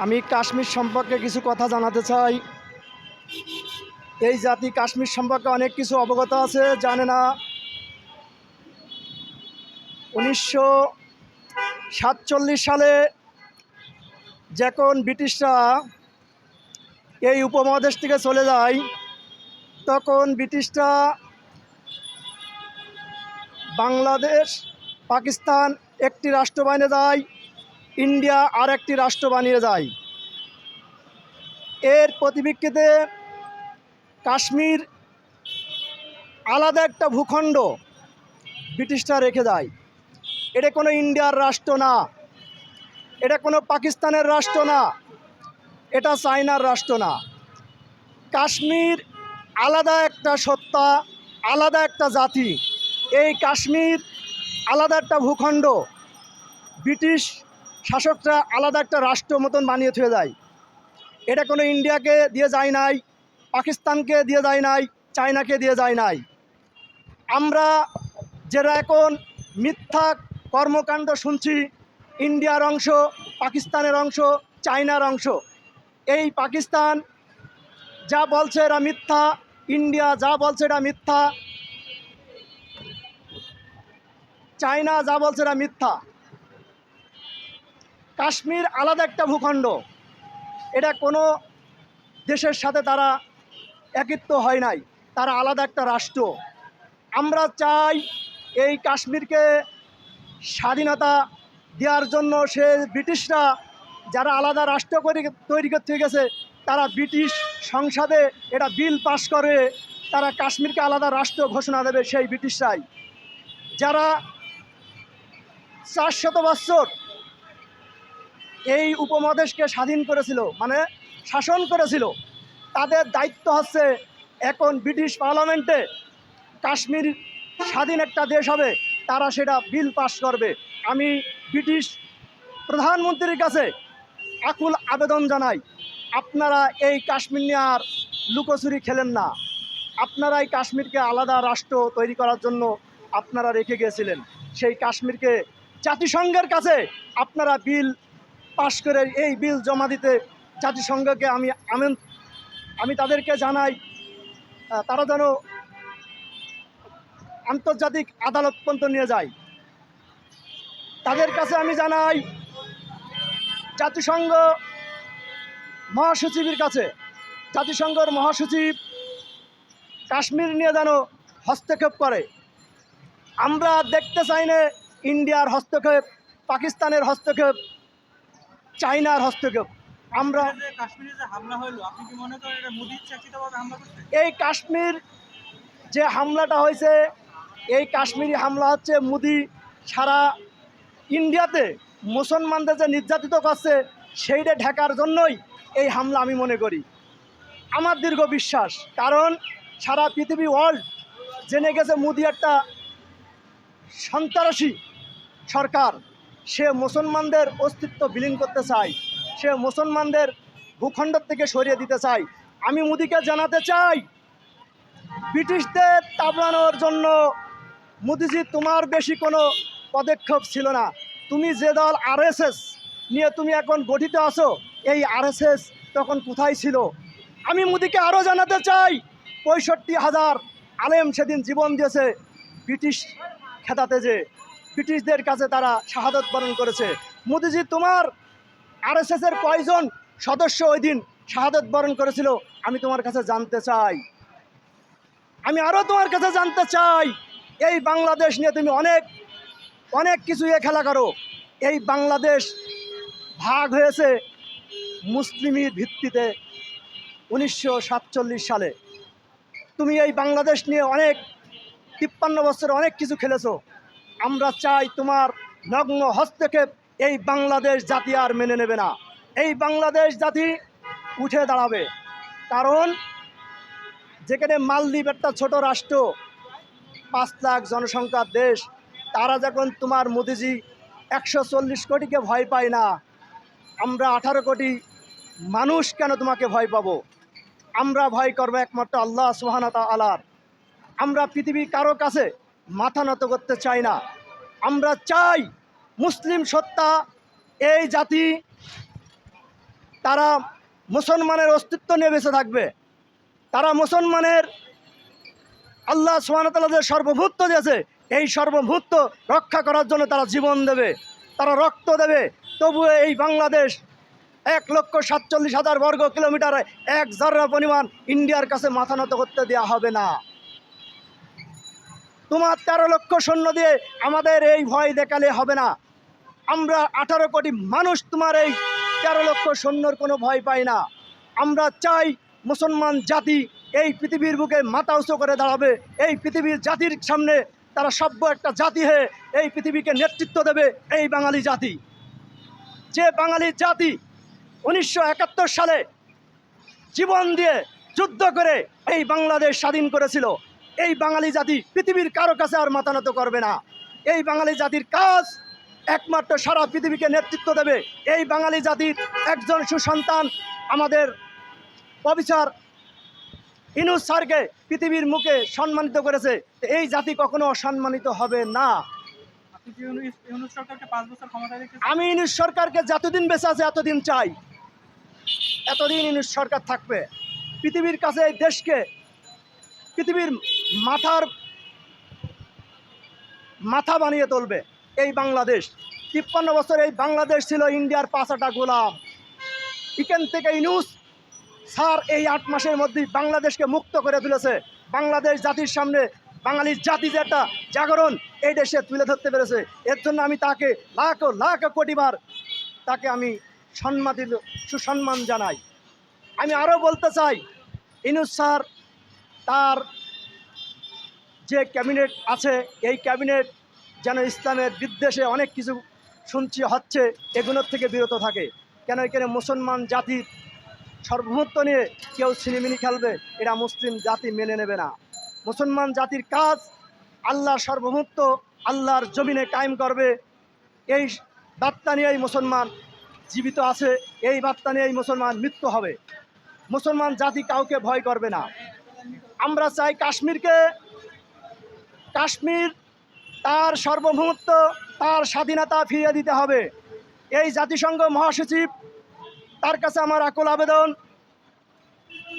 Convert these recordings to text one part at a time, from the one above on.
আমি কাশ্মীর সম্পর্কে কিছু কথা জানাতে চাই। এই জাতি কাশ্মীর সম্পর্কে অনেক কিছু অবগত আছে, জানে না। উনিশশো সাতচল্লিশ সালে যখন ব্রিটিশরা এই উপমহাদেশ থেকে চলে যায়, তখন ব্রিটিশরা বাংলাদেশ, পাকিস্তান একটি রাষ্ট্র বানিয়ে যায়। ইন্ডিয়া আর একটি রাষ্ট্র বানিয়ে যায়। এর প্রতিবিক্ষিতে কাশ্মীর আলাদা একটা ভূখণ্ড ব্রিটিশরা রেখে যায়। এটা কোনো ইন্ডিয়ার রাষ্ট্র না। এটা কোনো পাকিস্তানের রাষ্ট্র না। এটা চায়নার রাষ্ট্র না। কাশ্মীর আলাদা একটা সত্তা, আলাদা একটা জাতি। এই কাশ্মীর আলাদা একটা ভূখণ্ড। ব্রিটিশ শাসকরা আলাদা একটা রাষ্ট্র মতন বানিয়ে থুয়ে যায়। এটা কোনো ইন্ডিয়াকে দিয়ে যায় নাই, পাকিস্তানকে দিয়ে যায় নাই, চায়নাকে দিয়ে যায় নাই। আমরা যারা এখন মিথ্যা কর্মকাণ্ড শুনছি, ইন্ডিয়ার অংশ, পাকিস্তানের অংশ, চায়নার অংশ, এই পাকিস্তান যা বলছে এরা মিথ্যা, ইন্ডিয়া যা বলছে এটা মিথ্যা, চায়না যা বলছে এরা মিথ্যা। কাশ্মীর আলাদা একটা ভূখণ্ড। এটা কোনো দেশের সাথে তারা একিত্ব হয় নাই। তারা আলাদা একটা রাষ্ট্র। আমরা চাই এই কাশ্মীরকে স্বাধীনতা দেওয়ার জন্য সে ব্রিটিশরা যারা আলাদা রাষ্ট্র করে তৈরি করতে গেছে, তারা ব্রিটিশ সংসদে এটা বিল পাশ করে তারা কাশ্মীরকে আলাদা রাষ্ট্র ঘোষণা দেবে সেই ব্রিটিশরাই। যারা চারশত বৎসর এই উপমহাদেশকে স্বাধীন করেছিল মানে শাসন করেছিল। তাদের দায়িত্ব হচ্ছে এখন ব্রিটিশ পার্লামেন্টে কাশ্মীর স্বাধীন একটা দেশ হবে, তারা সেটা বিল পাস করবে। আমি ব্রিটিশ প্রধানমন্ত্রীর কাছে আকুল আবেদন জানাই, আপনারা এই কাশ্মীর নিয়ে আর লুকোচুরি খেলেন না। আপনারা এই কাশ্মীরকে আলাদা রাষ্ট্র তৈরি করার জন্য আপনারা রেখে গিয়েছিলেন। সেই কাশ্মীরকে জাতিসংঘের কাছে আপনারা বিল পাশ করে এই বিল জমা দিতে জাতিসংঘকে আমি আমেন আমি তাদেরকে জানাই তারা যেন আন্তর্জাতিক আদালত পর্যন্ত নিয়ে যায়। তাদের কাছে আমি জানাই, জাতিসংঘ মহাসচিবের কাছে, জাতিসংঘর মহাসচিব কাশ্মীর নিয়ে যেন হস্তক্ষেপ করে। আমরা দেখতে চাই না ইন্ডিয়ার হস্তক্ষেপ, পাকিস্তানের হস্তক্ষেপ চায়নার হস্তক্ষেপ। আমরা এই কাশ্মীর যে হামলাটা হয়েছে এই কাশ্মীরি হামলা হচ্ছে মোদি সারা ইন্ডিয়াতে মুসলমানদের যে নির্যাতিত করছে সেইটা ঢাকার জন্যই এই হামলা আমি মনে করি। আমার দীর্ঘ বিশ্বাস কারণ সারা পৃথিবী ওয়ার্ল্ড জেনে গেছে মোদি একটা সন্ত্রাসী সরকার। সে মুসলমানদের অস্তিত্ব বিলীন করতে চায়, সে মুসলমানদের ভূখণ্ড থেকে সরিয়ে দিতে চায়। আমি মোদিকে জানাতে চাই, ব্রিটিশদের তাবড়ানোর জন্য মোদিজি তোমার বেশি কোনো পদক্ষেপ ছিল না। তুমি যে দল আরএসএস নিয়ে তুমি এখন গঠিত আছো, এই আরএসএস তখন কোথায় ছিল? আমি মোদিকে আরও জানাতে চাই, পঁয়ষট্টি হাজার আলেম সেদিন জীবন দিয়েছে ব্রিটিশ খেতাতে যে ব্রিটিশদের কাছে তারা শাহাদত বরণ করেছে। মোদিজি, তোমার আরএসএসের কয়জন সদস্য ওই দিন শাহাদত বরণ করেছিল, আমি তোমার কাছে জানতে চাই। আমি আরও তোমার কাছে জানতে চাই, এই বাংলাদেশ নিয়ে তুমি অনেক অনেক কিছু এ খেলা করো। এই বাংলাদেশ ভাগ হয়েছে মুসলিমের ভিত্তিতে উনিশশো সাতচল্লিশ সালে। তুমি এই বাংলাদেশ নিয়ে অনেক, তিপ্পান্ন বছর অনেক কিছু খেলেছো। আমরা চাই তোমার নগ্ন হস্তক্ষেপ। এই বাংলাদেশ জাতি আর মেনে নেবে না। এই বাংলাদেশ জাতি উঠে দাঁড়াবে। কারণ যেখানে মালদ্বীপ একটা ছোট রাষ্ট্র, পাঁচ লাখ জনসংখ্যার দেশ, তারা যখন তোমার মোদিজি একশো চল্লিশ কোটিকে ভয় পায় না, আমরা আঠারো কোটি মানুষ কেন তোমাকে ভয় পাবো? আমরা ভয় করব একমাত্র আল্লাহ সুহানাতা আলার আমরা পৃথিবী কারও কাছে মাথা নত করতে চাই না। আমরা চাই মুসলিম সত্তা, এই জাতি তারা মুসলমানের অস্তিত্ব নিয়ে বেঁচে থাকবে। তারা মুসলমানের আল্লাহ সোহানতাল্লাহ যে সর্বভূত্ব দিয়েছে এই সর্বভূত্ব রক্ষা করার জন্য তারা জীবন দেবে। তারা রক্ত দেবে। তবুও এই বাংলাদেশ এক লক্ষ সাতচল্লিশ হাজার বর্গ কিলোমিটারে এক জর্রা পরিমাণ ইন্ডিয়ার কাছে মাথা নত করতে দেওয়া হবে না। তোমার তেরো লক্ষ সৈন্য দিয়ে আমাদের এই ভয় দেখালে হবে না। আমরা আঠারো কোটি মানুষ তোমার এই তেরো লক্ষ সৈন্যর কোনো ভয় পাই না। আমরা চাই মুসলমান জাতি এই পৃথিবীর বুকে মাথা উঁচু করে দাঁড়াবে। এই পৃথিবীর জাতির সামনে তারা সভ্য একটা জাতি হয়ে এই পৃথিবীকে নেতৃত্ব দেবে এই বাঙালি জাতি। যে বাঙালি জাতি উনিশশো একাত্তর সালে জীবন দিয়ে যুদ্ধ করে এই বাংলাদেশ স্বাধীন করেছিল এই বাঙালি জাতি পৃথিবীর কারও কাছে আর মাথা নত করবে না। এই বাঙালি জাতির কাজ একমাত্র সারা পৃথিবীকে নেতৃত্ব দেবে। এই বাঙালি জাতির একজন সুসন্তান আমাদের অফিসার ইনুস স্যারকে পৃথিবীর মুখে সম্মানিত করেছে। এই জাতি কখনো অসম্মানিত হবে না? আমি ইনুস সরকারকে যতদিন বেঁচে আছে এতদিন চাই। এতদিন ইনুস সরকার থাকবে। পৃথিবীর কাছে এই দেশকে পৃথিবীর মাথার মাথা বানিয়ে তুলবে এই বাংলাদেশ। তিপ্পান্ন বছর এই বাংলাদেশ ছিল ইন্ডিয়ার পাঁচাটা গোলাম। এখান থেকে ইনুস স্যার এই আট মাসের মধ্যেই বাংলাদেশকে মুক্ত করে তুলেছে। বাংলাদেশ জাতির সামনে, বাঙালির জাতি যে একটা জাগরণ, এই দেশে তুলে ধরতে পেরেছে। এর জন্য আমি তাকে লাখ লাখ কোটিবার তাকে আমি সম্মানিত, সুসম্মান জানাই। আমি আরও বলতে চাই, ইনুস স্যার তার যে ক্যাবিনেট আছে, এই ক্যাবিনেট যেন ইসলামের বিদ্বেষে অনেক কিছু শুনছি, হচ্ছে এগুলোর থেকে বিরত থাকে। কেন এখানে মুসলমান জাতির সর্বমত্ব নিয়ে কেউ ছিনিমিনি খেলবে? এটা মুসলিম জাতি মেনে নেবে না। মুসলমান জাতির কাজ আল্লাহর সর্বমুক্ত, আল্লাহর জমিনে কায়েম করবে। এই বার্তা নিয়েই মুসলমান জীবিত আছে, এই বার্তা নিয়েই মুসলমান মৃত্যু হবে। মুসলমান জাতি কাউকে ভয় করবে না। আমরা চাই কাশ্মীরকে, কাশ্মীর তার সার্বভৌমত্ব, তার স্বাধীনতা ফিরিয়ে দিতে হবে। এই জাতিসংঘ মহাসচিব, তার কাছে আমার আকুল আবেদন।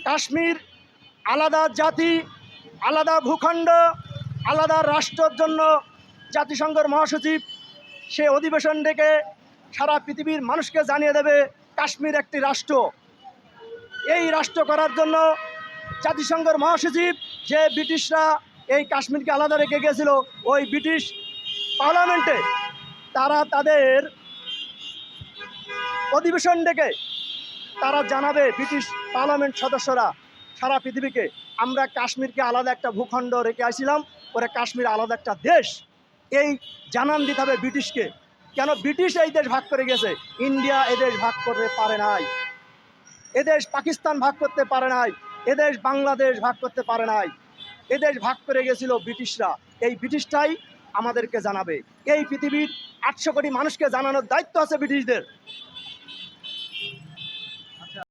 কাশ্মীর আলাদা জাতি, আলাদা ভূখণ্ড, আলাদা রাষ্ট্রের জন্য জাতিসংঘের মহাসচিব, সে অধিবেশন ডেকে সারা পৃথিবীর মানুষকে জানিয়ে দেবে কাশ্মীর একটি রাষ্ট্র। এই রাষ্ট্র করার জন্য জাতিসংঘের মহাসচিব যে ব্রিটিশরা এই কাশ্মীরকে আলাদা রেখে গেছিল ওই ব্রিটিশ পার্লামেন্টে তারা তাদের অধিবেশন ডেকে তারা জানাবে ব্রিটিশ পার্লামেন্ট সদস্যরা সারা পৃথিবীকে, আমরা কাশ্মীরকে আলাদা একটা ভূখণ্ড রেখে আসছিলাম পরে কাশ্মীর আলাদা একটা দেশ। এই জানান দিতে হবে ব্রিটিশকে, কেন ব্রিটিশ এই দেশ ভাগ করে গেছে ইন্ডিয়া এদেশ ভাগ করতে পারে নাই। এদেশ পাকিস্তান ভাগ করতে পারে নাই। এদেশ বাংলাদেশ ভাগ করতে পারে নাই। এদেশ ভাগ করে গেছিল ব্রিটিশরা। এই ব্রিটিশটাই আমাদেরকে জানাবে। এই পৃথিবীর আটশো কোটি মানুষকে জানানোর দায়িত্ব আছে ব্রিটিশদের।